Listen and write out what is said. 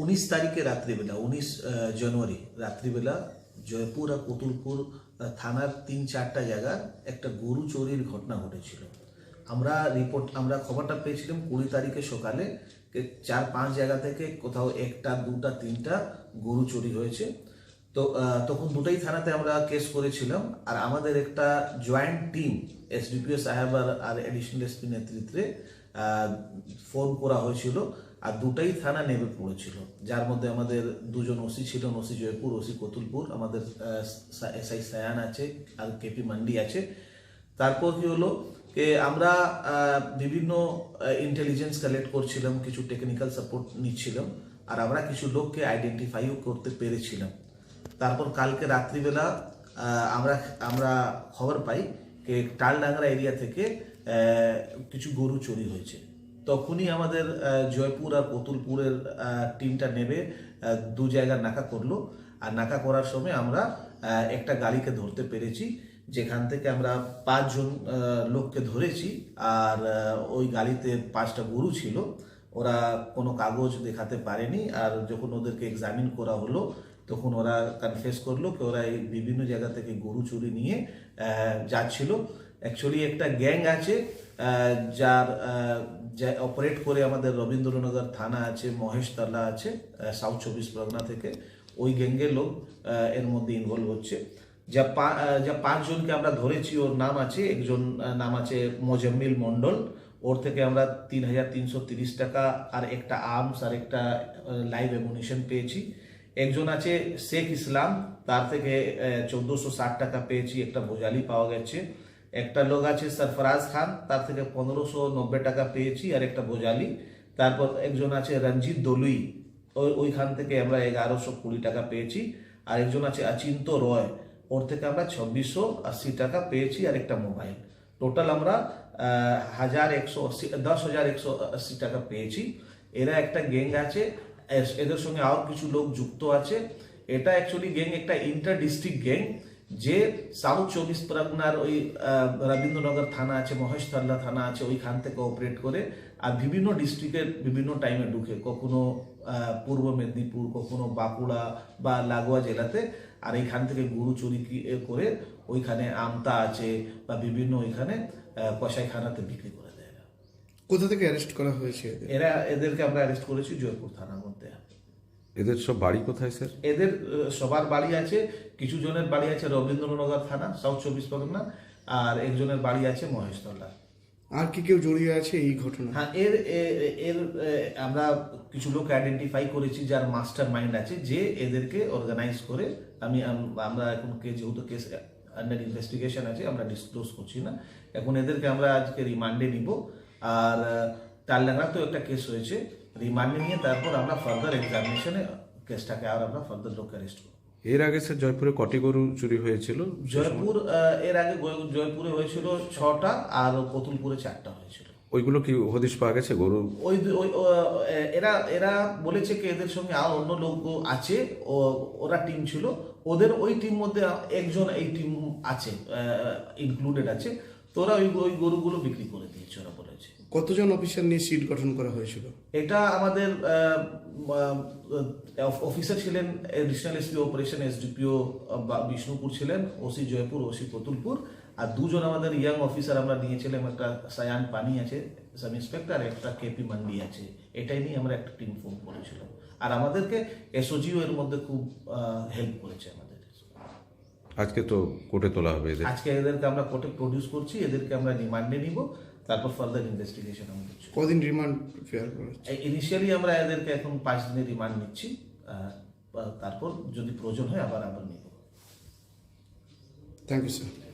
উনিশ তারিখে রাত্রিবেলা, উনিশ জানুয়ারি রাত্রিবেলা জয়পুর আর কতুলপুর থানার তিন চারটা জায়গার একটা গরু চুরির ঘটনা ঘটেছিল। আমরা রিপোর্ট আমরা খবরটা পেয়েছিলাম কুড়ি তারিখে সকালে চার পাঁচ জায়গা থেকে কোথাও একটা, দুটা, তিনটা গরু চুরি হয়েছে। তো তখন দুটাই থানাতে আমরা কেস করেছিলাম আর আমাদের একটা জয়েন্ট টিম এসডিপিও সাহেব আর এডিশনাল এসপি নেতৃত্বে ফোন করা হয়েছিল। আর দুটাই থানা নেমে পড়েছিল। যার মধ্যে আমাদের দুজন ওসি ছিল, ওসি জয়পুর, ওসি কতুলপুর, আমাদের এসআই সায়ান আছে আর কেপি মান্ডি আছে। তারপর কি হলো যে আমরা বিভিন্ন ইন্টেলিজেন্স কালেক্ট করছিলাম, কিছু টেকনিক্যাল সাপোর্ট নিচ্ছিলাম, আর আমরা কিছু লোককে আইডেন্টিফাইও করতে পেরেছিলাম। তারপর কালকে রাত্রিবেলা আমরা আমরা খবর পাই যে টালডাংরা এরিয়া থেকে কিছু গরু চুরি হয়েছে। তখনই আমাদের জয়পুর আর কতুলপুরের টিমটা নেবে দু জায়গা নাকা করল। আর নাকা করার সময় আমরা একটা গাড়িকে ধরতে পেরেছি, যেখান থেকে আমরা পাঁচজন লোককে ধরেছি। আর ওই গাড়িতে পাঁচটা গরু ছিল। ওরা কোনো কাগজ দেখাতে পারেনি। আর যখন ওদেরকে এক্সামিন করা হলো, তখন ওরা কনফেস করল, কি ওরা এই বিভিন্ন জায়গা থেকে গরু চুরি নিয়ে যাচ্ছিল। অ্যাকচুয়ালি একটা গ্যাং আছে যার যা অপারেট করে আমাদের রবীন্দ্রনগর থানা আছে মহেশতলা আছে সাউথ চব্বিশ পরগনা থেকে। ওই গ্যাংয়ের লোক এর মধ্যে ইনভলভ হচ্ছে। যা পা- যা পাঁচজনকে আমরা ধরেছি, ওর নাম আছে, একজন নাম আছে মোজাম্মিল মন্ডল ওর থেকে আমরা তিন হাজার তিনশো তিরিশ টাকা আর একটা আর্মস আর একটা লাইভ এমুনিশন পেয়েছি। একজন আছে শেখ ইসলাম, তার থেকে চোদ্দোশো ষাট টাকা পেয়েছি, একটা ভোজালি পাওয়া গেছে। একটা লোক আছে সরফরাজ খান, তার থেকে পনেরোশো নব্বই টাকা পেয়েছি আর একটা বোজালি তারপর একজন আছে রঞ্জিত দলুই ওই ওইখান থেকে আমরা এগারোশো কুড়ি টাকা পেয়েছি। আর একজন আছে অচিন্ত রয়, ওর থেকে আমরা ছাব্বিশশো আশি টাকা পেয়েছি আর একটা মোবাইল। টোটাল আমরা হাজার একশো আশি, দশ হাজার একশো আশি টাকা পেয়েছি। এরা একটা গ্যাং আছে এদের সঙ্গে আরও কিছু লোক যুক্ত আছে। এটা অ্যাকচুয়ালি গ্যাং একটা ইন্টার ডিস্ট্রিক্ট গ্যাং। যে সাউথ চব্বিশ পরগনার ওই রবীন্দ্রনগর থানা আছে মহেশতলা থানা আছে ওইখান থেকে অপারেট করে আর বিভিন্ন ডিস্ট্রিক্টের বিভিন্ন টাইমে ঢুকে কখনো পূর্ব মেদিনীপুর কখনো বাঁকুড়া বা লাগোয়া জেলাতে আর এইখান থেকে গরু চুরি করে ওইখানে আমতা আছে বা বিভিন্ন ওইখানে আহ, কসাইখানাতে বিক্রি করে দেয়। কোথা থেকে অ্যারেস্ট করা হয়েছে এরা এদেরকে আমরা অ্যারেস্ট করেছি জয়পুর মধ্যে এদের সব বাড়ি কোথায় স্যার? এদের সবার বাড়ি আছে কিছু জনের বাড়ি আছে রবীন্দ্রনগর থানা সাউথ চব্বিশ পরগনা আর একজনের বাড়ি আছে মহেশতলা। আর কি কেউ জড়িয়ে আছে এই ঘটনা? হ্যাঁ এর এর আমরা কিছু লোক আইডেন্টিফাই করেছি যার মাস্টার মাইন্ড আছে যে এদেরকে অর্গানাইজ করে আমি আমরা এখন কে যেহেতু কেস আন্ডার ইনভেস্টিগেশন আছে আমরা ডিসক্লোজ করছি না। এখন এদেরকে আমরা আজকে রিমান্ডে নিব। আর তালডাঙ্গা তো একটা কেস হয়েছে রিমান্ডে নিয়ে তারপর আমরা ফার্দার এক্সামিনেশনে কেসটাকে আর আমরা ফার্দার লোক অ্যারেস্ট করব। এর আগে স্যার জয়পুরে কটি গরু চুরি হয়েছিল? জয়পুর এর আগে জয়পুরে হয়েছিল ছটা আর কতুলপুরে চারটা হয়েছিল। ওইগুলো কি হদিশ পাওয়া গেছে গরু? ওই ওই এরা এরা বলেছে কি এদের সঙ্গে আর অন্য লোক আছে ও ওরা টিম ছিল। ওদের ওই টিম মধ্যে একজন এই টিম আছে ইনক্লুডেড আছে। তো ওরা ওই ওই গরুগুলো বিক্রি করে দিয়েছে ওরা কতজন অফিসার নিয়ে সিট গঠন করা হয়েছিল? এটা আমাদের অফিসার ছিলেন additional SP operation SDPO Bishnupur ছিলেন ওসি জয়পুর ওসি কতুলপুর আর দুজন আমাদের ইয়াং অফিসার আমরা নিয়েছিলাম একটা সায়ান পানি আছে সাব ইন্সপেক্টর একটা কেপি মান্ডি আছে। এটাই নিয়ে আমরা একটা টিম ফর্ম করেছিলাম। আর আমাদেরকে এসওজিও এর মধ্যে খুব হেল্প করেছে আমাদের আজকে তো কোর্টে তোলা হবে আজকে এদেরকে আমরা কোর্টে প্রডিউস করছি এদেরকে আমরা রিমান্ডে নিব। তারপর ফার্দার ইনভেস্টিগেশন আমাদের কদিন রিমান্ড ফেয়ার করা ইনিশিয়ালি আমরা এদেরকে এখন পাঁচ দিনের রিমান্ড নিচ্ছি তারপর যদি প্রয়োজন হয় আবার আবার নিয়ে থ্যাংক ইউ স্যার